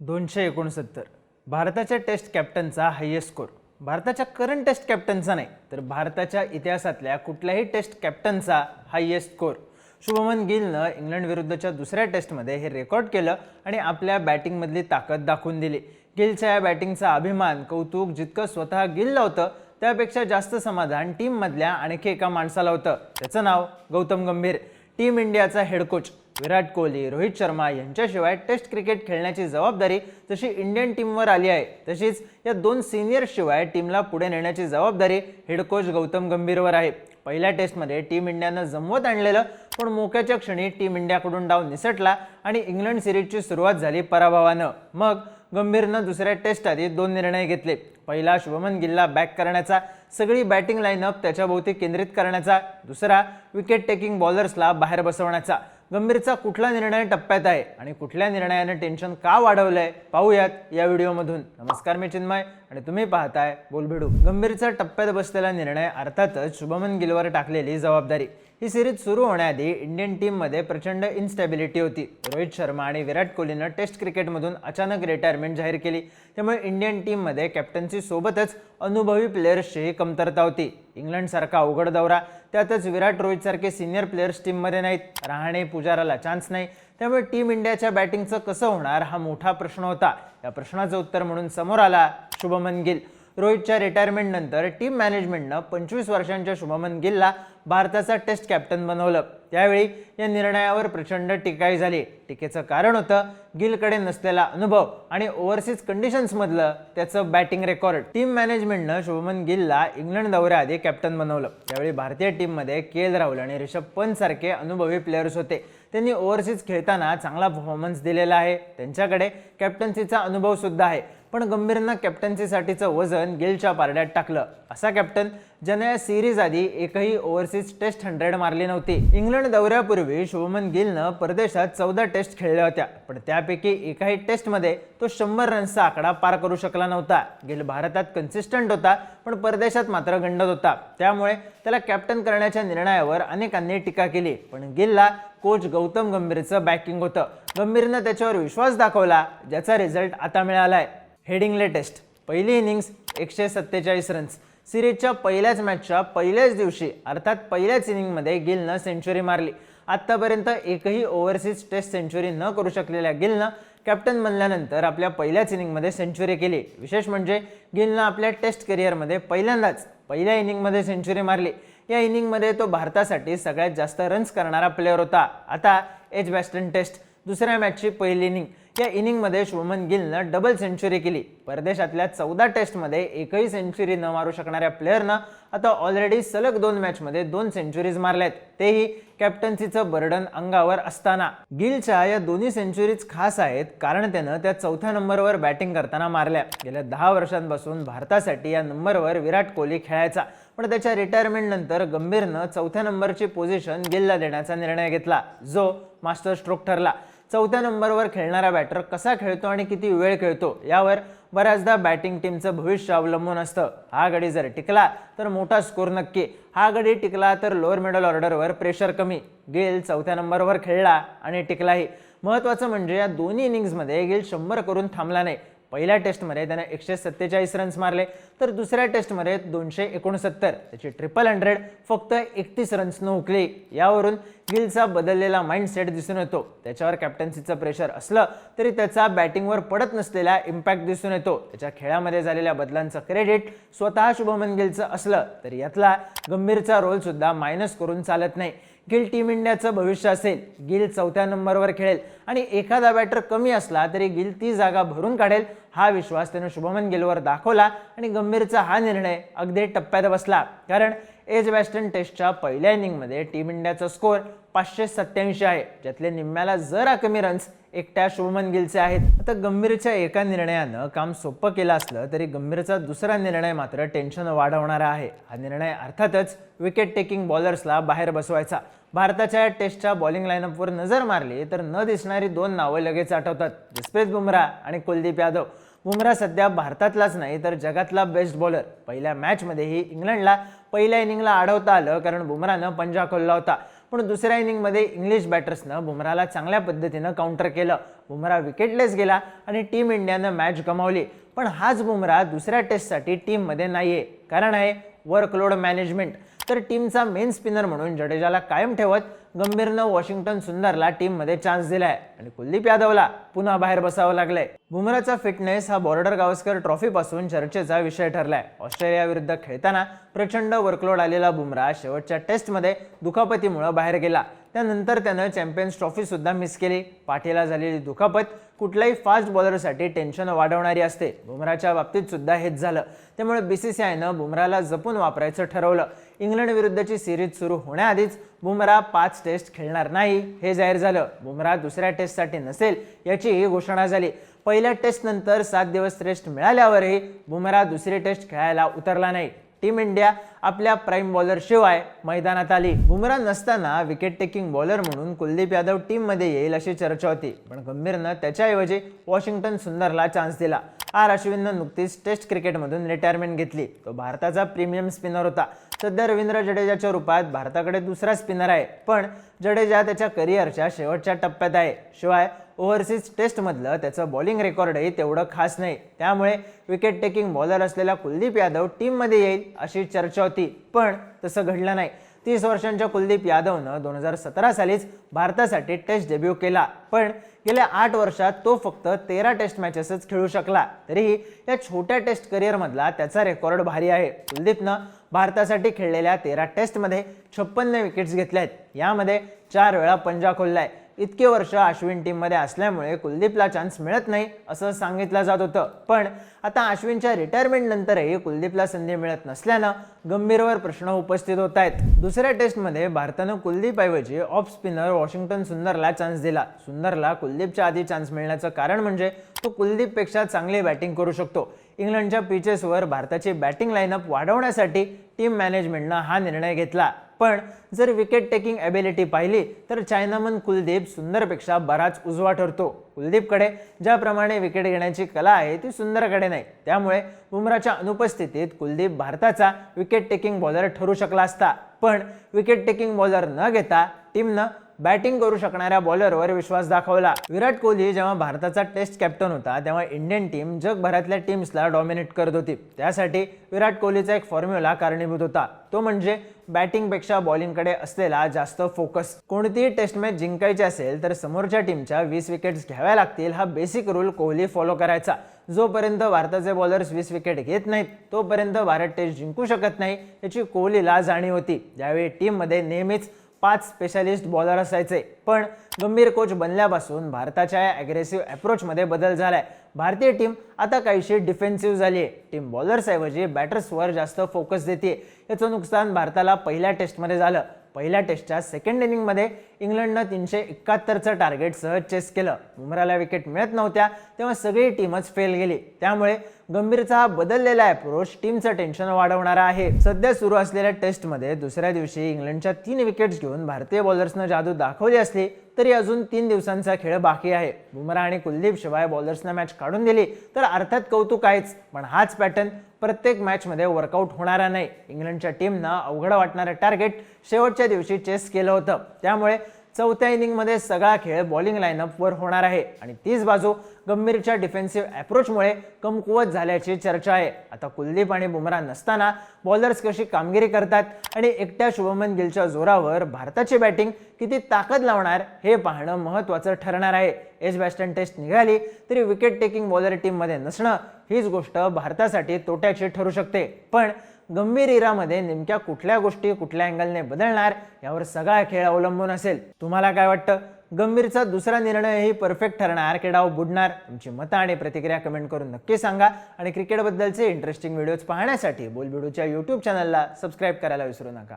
दोनशे एकोणसत्तर. भारताच्या टेस्ट कॅप्टनचा हायेस्ट स्कोर. भारताच्या करंट टेस्ट कॅप्टनचा नाही तर भारताच्या इतिहासातल्या कुठल्याही टेस्ट कॅप्टनचा हायेस्ट स्कोर. शुभमन गिलनं इंग्लंड विरुद्धच्या दुसऱ्या टेस्टमध्ये हे रेकॉर्ड केलं आणि आपल्या बॅटिंगमधली ताकद दाखवून दिली. गिलच्या या बॅटिंगचा अभिमान कौतुक जितकं स्वतः गिलला होतं त्यापेक्षा जास्त समाधान टीममधल्या आणखी एका माणसाला होतं. त्याचं नाव गौतम गंभीर. टीम इंडियाचा हेड कोच विराट कोहली रोहित शर्मा यांच्याशिवाय टेस्ट क्रिकेट खेळण्याची जबाबदारी जशी इंडियन टीमवर आली आहे तशीच या दोन सिनियर्सशिवाय टीमला पुढे नेण्याची जबाबदारी हेड कोच गौतम गंभीरवर आहे. पहिल्या टेस्टमध्ये टीम इंडियानं जमवत आणलेलं पण मोक्याच्या क्षणी टीम इंडियाकडून डाव निसटला आणि इंग्लंड सिरीजची सुरुवात झाली पराभवानं. मग गंभीरनं दुसऱ्या टेस्ट आधी दोन निर्णय घेतले. पहिला शुभमन गिलला बॅक करण्याचा सगळी बॅटिंग लाईनअप त्याच्याभोवती केंद्रित करण्याचा दुसरा विकेट टेकिंग बॉलर्सला बाहेर बसवण्याचा. गंभीरचा कुठला निर्णय टप्प्यात आहे आणि कुठल्या निर्णयाने टेन्शन का वाढवलंय पाहूयात या व्हिडिओमधून. नमस्कार मी चिन्मय आणि तुम्ही पाहताय बोलभिडू. गंभीरचा टप्प्यात बसलेला निर्णय अर्थातच शुभमन गिलवर टाकलेली जबाबदारी. ही सिरीज सुरू होण्याआधी इंडियन टीममध्ये प्रचंड इन्स्टॅबिलिटी होती. रोहित शर्मा आणि विराट कोहलीनं टेस्ट क्रिकेटमधून अचानक रिटायरमेंट जाहीर केली. त्यामुळे इंडियन टीममध्ये कॅप्टन्सी सोबतच अनुभवी प्लेयर्सचीही कमतरता होती. इंग्लंडसारखा अवघड दौरा त्यातच विराट रोहितसारखे सिनियर प्लेयर्स टीममध्ये नाहीत. रहाणे पुजाराला चान्स नाही. त्यामुळे टीम इंडियाच्या बॅटिंगचं कसं होणार हा मोठा प्रश्न होता. या प्रश्नाचं उत्तर म्हणून समोर आला शुभमन गिल. रोहितच्या रिटायरमेंटनंतर टीम मॅनेजमेंटनं पंचवीस वर्षांच्या शुभमन गिलला भारताचा टेस्ट कॅप्टन बनवलं. त्यावेळी या निर्णयावर प्रचंड टीकाही झाली. टीकेचं कारण होतं गिलकडे नसलेला अनुभव आणि ओव्हरसीज कंडिशन्समधलं त्याचं बॅटिंग रेकॉर्ड टीम मॅनेजमेंटनं शुभमन गिलला इंग्लंड दौऱ्याआधी कॅप्टन बनवलं. त्यावेळी भारतीय टीममध्ये के एल राहुल आणि रिषभ पंत सारखे अनुभवी प्लेयर्स होते. त्यांनी ओव्हरसीज खेळताना चांगला परफॉर्मन्स दिलेला आहे. त्यांच्याकडे कॅप्टन्सीचा अनुभव सुद्धा आहे. पण गंभीरनं कॅप्टन्सीसाठीचं वजन गिलच्या पारड्यात टाकलं. असा कॅप्टन ज्याने या सिरीज आधी एकही ओव्हरसीज टेस्ट हंड्रेड मारली नव्हती. इंग्लंड दौऱ्यापूर्वी शुभमन गिलनं परदेशात चौदा टेस्ट खेळल्या होत्या. पण त्यापैकी एकाही टेस्टमध्ये तो शंभर रन्सचा आकडा पार करू शकला नव्हता. गिल भारतात कन्सिस्टंट होता पण परदेशात मात्र गंडत होता. त्यामुळे त्याला कॅप्टन करण्याच्या निर्णयावर अनेकांनी टीका केली. पण गिलला कोच गौतम गंभीरचं बॅकिंग होतं. गंभीरनं त्याच्यावर विश्वास दाखवला ज्याचा रिझल्ट आता मिळालाय. हेडिंगले टेस्ट पहिली इनिंग्स एकशे सत्तेचाळीस रन्स सिरीजच्या पहिल्याच मॅचच्या पहिल्याच दिवशी अर्थात पहिल्याच इनिंगमध्ये गिलनं सेंचुरी मारली. आत्तापर्यंत एकही ओव्हरसीज टेस्ट सेंचुरी न करू शकलेल्या गिलनं कॅप्टन बनल्यानंतर आपल्या पहिल्याच इनिंगमध्ये सेंचुरी केली. विशेष म्हणजे गिलनं आपल्या टेस्ट करिअरमध्ये पहिल्यांदाच पहिल्या इनिंगमध्ये सेंचुरी मारली. या इनिंगमध्ये तो भारतासाठी सगळ्यात जास्त रन्स करणारा प्लेअर होता. आता एज बॅस्टन टेस्ट दुसऱ्या मॅचची पहिली इनिंग. या इनिंगमध्ये शुभमन गिलनं डबल सेंचुरी केली. परदेशातल्या चौदा टेस्टमध्ये एकही सेंचुरी न मारू शकणाऱ्या प्लेअरनं आता ऑलरेडी सलग दोन मॅचमध्ये दोन सेंचुरीज मारल्यात तेही कॅप्टन्सीचं बर्डन अंगावर असताना. गिलच्या या दोन्ही सेंचुरीज खास आहेत कारण त्यानं त्या चौथ्या नंबरवर बॅटिंग करताना मारल्या. गेल्या दहा वर्षांपासून भारतासाठी या नंबरवर विराट कोहली खेळायचा. पण त्याच्या रिटायरमेंटनंतर गंभीरनं चौथ्या नंबरची पोझिशन गिलला देण्याचा निर्णय घेतला जो मास्टर स्ट्रोक ठरला. चौथ्या नंबरवर खेळणारा बॅटर कसा खेळतो आणि किती वेळ खेळतो यावर बऱ्याचदा बॅटिंग टीमचं भविष्य अवलंबून असतं. हा गडी जर टिकला तर मोठा स्कोर नक्की. हा गडी टिकला तर लोअर मिडल ऑर्डरवर प्रेशर कमी. गेल चौथ्या नंबरवर खेळला आणि टिकलाही. महत्त्वाचं म्हणजे या दोन्ही इनिंग्समध्ये गेल शंभर करून थांबला नाही. पहिल्या टेस्टमध्ये त्याने एकशे सत्तेचाळीस रन्स मारले. तर दुसऱ्या टेस्टमध्ये दोनशे एकोणसत्तर त्याची ट्रिपल हंड्रेड फक्त एकतीस रन्सनं हुकली यावरून गिलचा बदललेला माइंडसेट दिसून येतो. त्याच्यावर कॅप्टन्सीचं प्रेशर असलं तरी त्याचा बॅटिंगवर पडत नसलेला इम्पॅक्ट दिसून येतो. त्याच्या खेळामध्ये झालेल्या बदलांचं क्रेडिट स्वतः शुभमन गिलचं असलं तरी यातला गंभीरचा रोलसुद्धा मायनस करून चालत नाही. गिल टीम इंडियाचं भविष्य असेल गिल चौथ्या नंबरवर खेळेल आणि एखादा बॅटर कमी असला तरी गिल ती जागा भरून काढेल हा विश्वास त्यानं शुभमन गिलवर दाखवला आणि गंभीरचा हा निर्णय अगदी टप्प्यात बसला. कारण एज वेस्टर्न टेस्टच्या पहिल्या इनिंगमध्ये टीम इंडियाचा स्कोअर पाचशे सत्त्याऐंशी आहे ज्यातले निम्म्याला जरा कमी रन्स एकट्या शुभमन गिलचे आहेत. आता गंभीरच्या एका निर्णयानं काम सोपं केलं असलं तरी गंभीरचा दुसरा निर्णय मात्र टेन्शन वाढवणारा आहे. हा निर्णय अर्थातच विकेट टेकिंग बॉलर्सला बाहेर बसवायचा. भारताच्या या टेस्टच्या बॉलिंग लाईनअपवर नजर मारली तर न दिसणारी दोन नावं लगेच आठवतात. जसप्रीत बुमराह आणि कुलदीप यादव. बुमरा सध्या भारतातलाच नाही तर जगातला बेस्ट बॉलर पहिल्या मॅचमध्येही इंग्लंडला पहिल्या इनिंगला अडवता आलं कारण बुमरानं पंजा खोलला होता. पण दुसऱ्या इनिंगमध्ये इंग्लिश बॅटर्सनं बुमराला चांगल्या पद्धतीनं काउंटर केलं. बुमरा विकेटलेस गेला आणि टीम इंडियानं मॅच गमावली. पण हाच बुमरा दुसऱ्या टेस्टसाठी टीममध्ये नाही आहे कारण आहे वर्कलोड मॅनेजमेंट तर टीमचा मेन स्पिनर म्हणून जडेजाला कायम ठेवत गंभीरनं वॉशिंग्टन सुंदरला टीममध्ये चान्स दिलाय. आणि कुलदीप यादवला पुन्हा बाहेर बसावं लागलंय. बुमराचा फिटनेस हा बॉर्डर गावस्कर ट्रॉफीपासून चर्चेचा विषय ठरलाय. ऑस्ट्रेलियाविरुद्ध खेळताना प्रचंड वर्कलोड आलेला बुमरा शेवटच्या टेस्टमध्ये दुखापतीमुळे बाहेर गेला. त्यानंतर त्यानं चॅम्पियन्स ट्रॉफीसुद्धा मिस केली. पाठीला झालेली दुखापत कुठल्याही फास्ट बॉलरसाठी टेन्शन वाढवणारी असते. बुमराच्या बाबतीत सुद्धा हेच झालं. त्यामुळे बी सी सी आयनं बुमराला जपून वापरायचं ठरवलं. इंग्लंड विरुद्धची सिरीज सुरू होण्याआधीच बुमरा पाच टेस्ट खेळणार नाही हे जाहीर झालं. बुमरा दुसऱ्या टेस्टसाठी नसेल याचीही घोषणा झाली. पहिल्या टेस्टनंतर सात दिवस रेस्ट मिळाल्यावरही बुमरा दुसरी टेस्ट खेळायला उतरला नाही. टीम इंडिया आपल्या प्राईम बॉलरशिवाय मैदानात आली. बुमरा नसताना विकेट टेकिंग बॉलर म्हणून कुलदीप यादव टीममध्ये येईल अशी चर्चा होती. पण गंभीरनं त्याच्याऐवजी वॉशिंग्टन सुंदरला चान्स दिला. आर अश्विननं नुकतीच टेस्ट क्रिकेटमधून रिटायरमेंट घेतली. तो भारताचा प्रीमियम स्पिनर होता. सध्या रवींद्र जडेजाच्या रूपात भारताकडे दुसरा स्पिनर आहे. पण जडेजा त्याच्या करिअरच्या शेवटच्या टप्प्यात आहे. शिवाय ओव्हरसीज टेस्टमधलं त्याचं बॉलिंग रेकॉर्डही तेवढं खास नाही. त्यामुळे विकेट टेकिंग बॉलर असलेला कुलदीप यादव टीममध्ये येईल अशी चर्चा होती पण तसं घडलं नाही. तीस वर्षांच्या कुलदीप यादवनं दोन हजार सतरा सालीच भारतासाठी टेस्ट डेब्यू केला पण गेल्या आठ वर्षात तो फक्त तेरा टेस्ट मॅचेसच खेळू शकला. तरीही या छोट्या टेस्ट करिअरमधला त्याचा रेकॉर्ड भारी आहे. कुलदीपनं भारतासाठी खेळलेल्या तेरा टेस्टमध्ये छप्पन्न विकेट्स घेतल्या आहेत यामध्ये चार वेळा पंजा खोललाय. इतके वर्ष अश्विन टीममध्ये असल्यामुळे कुलदीपला चान्स मिळत नाही असं सांगितलं जात होतं. पण आता अश्विनच्या रिटायरमेंट नंतरही कुलदीपला संधी मिळत नसल्यानं गंभीरवर प्रश्न उपस्थित होत आहेत. दुसऱ्या टेस्टमध्ये भारतानं कुलदीपऐवजी ऑफ स्पिनर वॉशिंग्टन सुंदरला चान्स दिला. सुंदरला कुलदीपच्या आधी चान्स मिळण्याचं कारण म्हणजे तो कुलदीपपेक्षा चांगली बॅटिंग करू शकतो. इंग्लंडच्या पिचेसवर भारताची बॅटिंग लाईनअप वाढवण्यासाठी टीम मॅनेजमेंटनं हा निर्णय घेतला. पण जर विकेट टेकिंग ॲबिलिटी पाहिली तर चायनामन कुलदीप सुंदरपेक्षा बराच उजवा ठरतो. कुलदीपकडे ज्याप्रमाणे विकेट घेण्याची कला आहे ती सुंदरकडे नाही. त्यामुळे बुमराच्या अनुपस्थितीत कुलदीप भारताचा विकेट टेकिंग बॉलर ठरू शकला असता. पण विकेट टेकिंग बॉलर न घेता टीमनं बॅटिंग करू शकणाऱ्या बॉलरवर विश्वास दाखवला. विराट कोहली जेव्हा भारताचा टेस्ट कॅप्टन होता तेव्हा इंडियन टीम जगभरातल्या टीम्सला डॉमिनेट करत होती. त्यासाठी विराट कोहलीचा एक फॉर्म्युला कारणीभूत होता. तो म्हणजे बॅटिंगपेक्षा बॉलिंगकडे असलेला जास्त फोकस. कोणतीही टेस्ट मॅच जिंकायची असेल तर समोरच्या टीमच्या वीस विकेट्स घ्याव्या लागतील हा बेसिक रूल कोहली फॉलो करायचा. जोपर्यंत भारताचे बॉलर्स वीस विकेट घेत नाहीत तोपर्यंत भारत टेस्ट जिंकू शकत नाही याची कोहलीला जाणीव होती. ज्यावेळी टीममध्ये नेहमीच पाच स्पेशालिस्ट बॉलर असायचे. पण गंभीर कोच बनल्यापासून भारताच्या या ॲग्रेसिव्ह अप्रोचमध्ये बदल झालाय. भारतीय टीम आता काहीशी डिफेन्सिव्ह झाली आहे टीम बॉलर्सऐवजी बॅटर्सवर जास्त फोकस देते याचं नुकसान भारताला पहिल्या टेस्टमध्ये झालं. पहिल्या टेस्टच्या सेकंड इनिंगमध्ये इंग्लंडनं तीनशे एकाहत्तरचं टार्गेट सहज चेस केलं. बुमराला विकेट मिळत नव्हत्या तेव्हा सगळी टीमच फेल गेली. त्यामुळे गंभीरचा हा बदललेला अप्रोच टीमचं टेन्शन वाढवणारा आहे. सध्या सुरू असलेल्या टेस्टमध्ये दुसऱ्या दिवशी इंग्लंडच्या तीन विकेट्स घेऊन भारतीय बॉलर्सनं जादू दाखवली असली तरी अजून तीन दिवसांचा खेळ बाकी आहे. बुमरा आणि कुलदीप शिवाय बॉलर्सना मॅच काढून दिली. तर अर्थात कौतुक आहेच. पण हाच पॅटर्न प्रत्येक मॅचमध्ये वर्कआउट होणारा नाही. इंग्लंडच्या टीमनं अवघड वाटणारं टार्गेट शेवटच्या दिवशी चेस केलं होतं. त्यामुळे चौथ्या इनिंगमध्ये सगळा खेळ बॉलिंग लाईनअपवर होणार आहे. आणि तीच बाजू गंभीरच्या डिफेन्सिव्ह अप्रोचमुळे कमकुवत झाल्याची चर्चा आहे. आता कुलदीप आणि बुमरा नसताना बॉलर्स कशी कामगिरी करतात आणि एकट्या शुभमन गिलच्या जोरावर भारताची बॅटिंग किती ताकद लावणार हे पाहणं महत्त्वाचं ठरणार आहे. एज बॅस्टन टेस्ट निघाली तरी विकेट टेकिंग बॉलर टीममध्ये नसणं हीच गोष्ट भारतासाठी तोट्याची ठरू शकते. पण गंभीर इरामध्ये नेमक्या कुठल्या गोष्टी कुठल्या अँगलने बदलणार यावर सगळा खेळ अवलंबून असेल. तुम्हाला काय वाटतं? गंभीरचा दुसरा निर्णयही परफेक्ट ठरणार की डाव बुडणार? तुमची मतं आणि प्रतिक्रिया कमेंट करून नक्की सांगा. आणि क्रिकेटबद्दलचे इंटरेस्टिंग व्हिडिओज पाहण्यासाठी बोलबिडूच्या यूट्यूब चॅनलला सबस्क्राईब करायला विसरू नका.